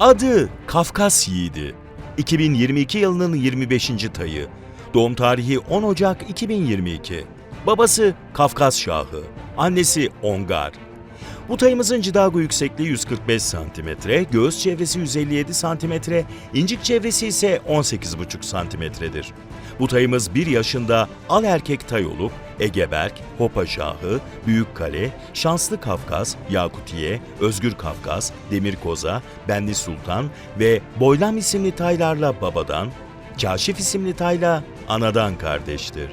Adı Kafkas Yiğidi. 2022 yılının 25. tayı. Doğum tarihi 10 Ocak 2022. Babası Kafkas Şahı, annesi Ongar. Bu tayımızın cidago yüksekliği 145 cm, göğüs çevresi 157 cm, incik çevresi ise 18,5 cm'dir. Bu tayımız 1 yaşında al erkek tay olup Egeberk, Hopa Şahı, Büyükkale, Şanslı Kafkas, Yakutiye, Özgür Kafkas, Demir Koza, Benli Sultan ve Boylam isimli taylarla babadan, Kaşif isimli tayla anadan kardeştir.